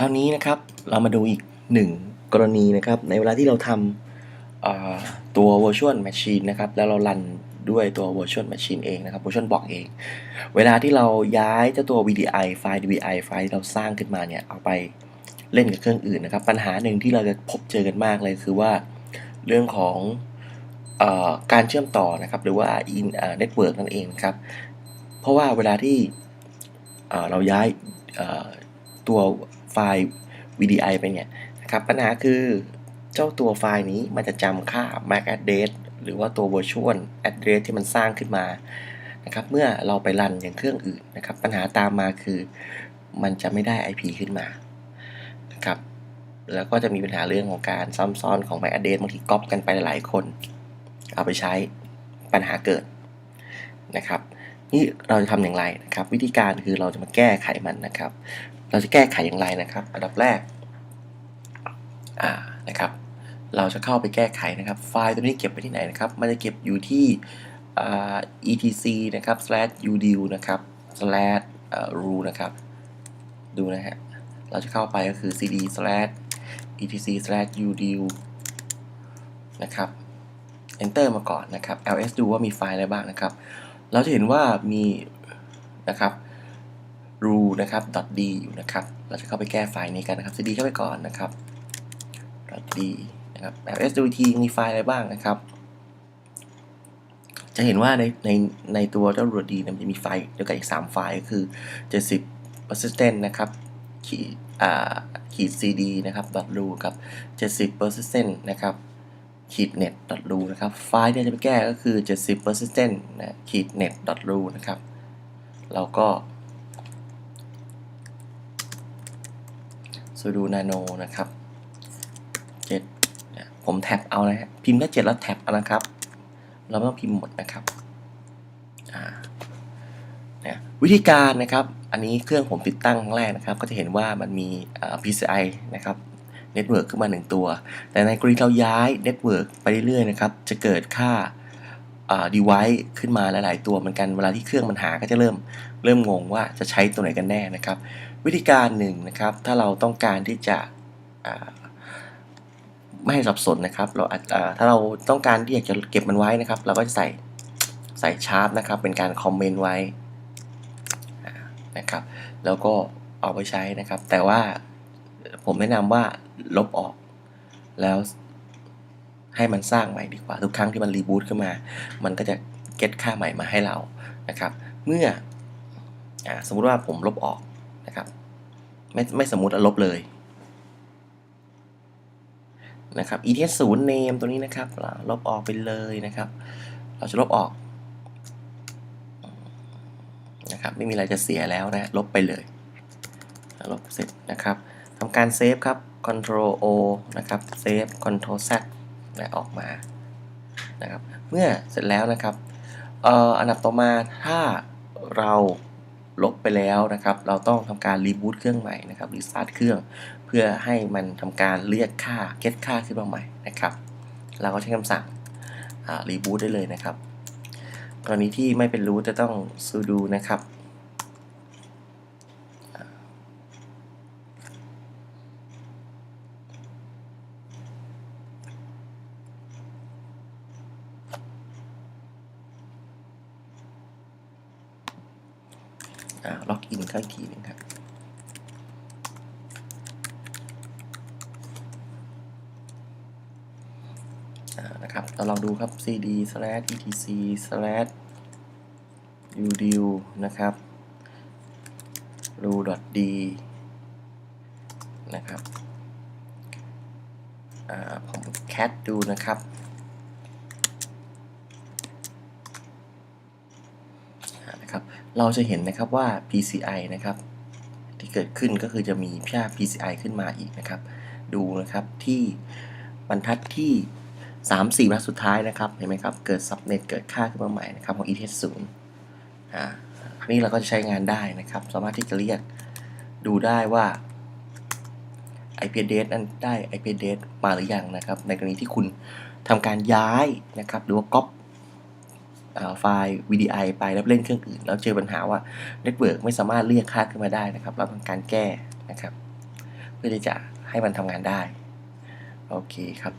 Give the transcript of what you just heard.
คราวนี้นะครับเรามาดูอีกหนึ่งกรณีนะครับ ในเวลาที่เราทำตัว virtual machine นะครับ แล้วเรารันด้วยตัว virtual machine เองนะครับ virtual box เอง เวลาที่เราย้ายเจ้าตัว VDI ไฟล์ DVI ไฟล์ที่เราสร้างขึ้นมาเนี่ย เอาไปเล่นกับเครื่องอื่นนะครับ ปัญหาหนึ่งที่เราจะพบเจอกันมากเลยคือว่าเรื่องของอการเชื่อมต่อนะครับ หรือว่า in เอ่อ network นั่นเองครับ เพราะว่าเวลาที่เราย้ายตัว ไฟล์ VDI ไปเนี่ยนะครับปัญหาคือเจ้าตัวไฟล์นี้มันจะจำค่า MAC address หรือว่าตัว virtual address ที่มันสร้างขึ้นมานะครับเมื่อเราไปรันอย่างเครื่องอื่นนะครับ ปัญหาตามมาคือมันจะไม่ได้ IP ขึ้นมานะครับแล้วก็จะมีปัญหาเรื่องของการซ้ำซ้อนของ MAC address บางทีก๊อปกันไปหลายคน เอาไปใช้ปัญหาเกิดนะครับ นี่เราจะทำอย่างไรนะครับ วิธีการคือเราจะมาแก้ไขมันนะครับ เราจะแก้ไขอย่างไรนะครับ อันดับแรกอ่านะครับ เราจะเข้าไปแก้ไขนะครับ ไฟล์ตัวนี้เก็บไปที่ไหนนะครับ มันจะเก็บอยู่ที่ etc นะครับ slash udu นะครับ slash ru นะครับ ดูนะฮะ เราจะเข้าไปก็คือ cd slash etc slash udu นะครับ enter มาก่อนนะครับ ls ดูว่ามีไฟล์อะไรบ้างนะครับ เราจะเห็นว่ามีนะครับ ru นะครับ .d อยู่นะครับ เราจะเข้าไปแก้ไฟล์นี้กันนะครับ cd เข้าไปก่อนนะครับ .d นะครับ ls ดูอีกทีมีไฟล์อะไรบ้างนะครับ จะเห็นว่าในในในตัวเจ้า ru d นี่ยมันจะมีไฟล์เดียวกันอีก 3 ไฟล์ก็คือ 70 persistent นะครับขีดอ่าขีด cd นะครับ .ru กับ 70 persistent นะครับ ขีด net ru นะครับ ไฟล์ที่จะไปแก้ก็คือ 70 persistent นะขีด net ru นะครับ เราก็ sudo nano นะครับ7นะผมแท็บเอานะฮะ พิมพ์แค่7แล้วแท็บเอานะครับ เราไม่ต้องพิมพ์หมดนะครับนะวิธีการนะครับ อันนี้เครื่องผมติดตั้งครั้งแรกนะครับ ก็จะเห็นว่ามันมี PCI นะครับ เน็ตเวิร์กขึ้นมา 1 ตัว แต่ในกรณีเราย้ายเน็ตเวิร์กไปเรื่อยๆนะครับ จะเกิดค่าอ่า device ขึ้นมาหลายๆตัวเหมือนกัน เวลาที่เครื่องมันหาก็จะเริ่มเริ่มงงว่าจะใช้ตัวไหนกันแน่นะครับ วิธีการหนึ่งนะครับ ถ้าเราต้องการที่จะอ่าไม่ให้สับสนนะครับ เราถ้าเราต้องการที่อยากจะเก็บมันไว้นะครับ เราก็จะใส่ใส่ชาร์ปนะครับ เป็นการคอมเมนต์ไว้นะครับ แล้วก็เอาไปใช้นะครับ แต่ว่า ผมแนะนำว่าลบออก แล้วให้มันสร้างใหม่ดีกว่า ทุกครั้งที่มันรีบูตขึ้นมา มันก็จะเก็ตค่าใหม่มาให้เรานะครับ เมื่ออสมมุติว่าผมลบออกนะครับ ไม่ไม่สมมุติลบเลยนะครับ ets 0 name ตัวนี้นะครับเราลบออกไปเลยนะครับ เราจะลบออกนะครับไม่มีอะไรจะเสียแล้วนะ ลบไปเลย ลบเสร็จนะครับ ทำการเซฟครับ control o นะครับเซฟ control z นะออกมานะครับเมื่อเสร็จแล้วนะครับเอ่ออันดับต่อมาถ้าเราลบไปแล้วนะครับ เราต้องทำการรีบูตเครื่องใหม่นะครับรีสตาร์ทเครื่องเพื่อให้มันทำการเรียกค่า get ค่าขึ้นมาใหม่นะครับ เราก็ใช้คำสั่งรีบูตได้เลยนะครับ กรณีที่ไม่เป็นรูทจะต้อง sudo นะครับ ล็อกอินเข้าอีกทีหนึงครับนะครับเราลองดูครับ cd slash etc slash udu นะครับ ru d นะครับผม cat ดูนะครับ นะครับ เราจะเห็นนะครับว่า PCI นะครับ ที่เกิดขึ้นก็คือจะมีภา PCI ขึ้นมาอีกนะครับ ดูนะครับที่บรรทัดที่ 3 4บรรทัดสุดท้ายนะครับ เห็นไหมครับ เกิด subnet เกิดค่าขึ้นมาใหม่นะครับของ ETH 0อ่าอันนี้เราก็จะใช้งานได้นะครับ สามารถที่จะเรียกดูได้ว่า IP address นั้นได้ IP address มาหรือยังนะครับ ในกรณีที่คุณทำการย้ายนะครับ หรือว่าก๊อป ไฟล์ VDI ไปแล้วเล่นเครื่องอื่น แล้วเจอปัญหาว่าเน็ตเวิร์กไม่สามารถเรียกค่าขึ้นมาได้นะครับ เราต้องการแก้นะครับ เพื่อที่จะให้มันทำงานได้ โอเคครับ